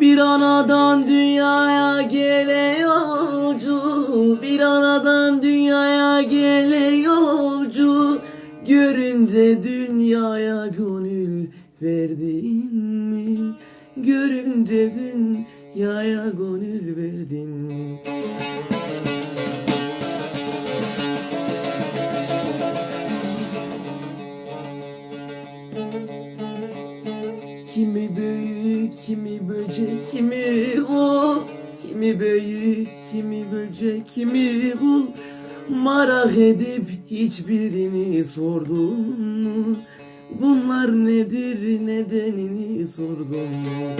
Bir anadan dünyaya gele yolcu Bir anadan dünyaya Görünce dünyaya gönül verdin mi? Görünce dünyaya gönül verdin mi? Kimi büyük, kimi böcek, kimi kul Kimi büyük, kimi böcek, kimi kul Merak edip hiçbirini sordun mu? Bunlar nedir nedenini sordun mu?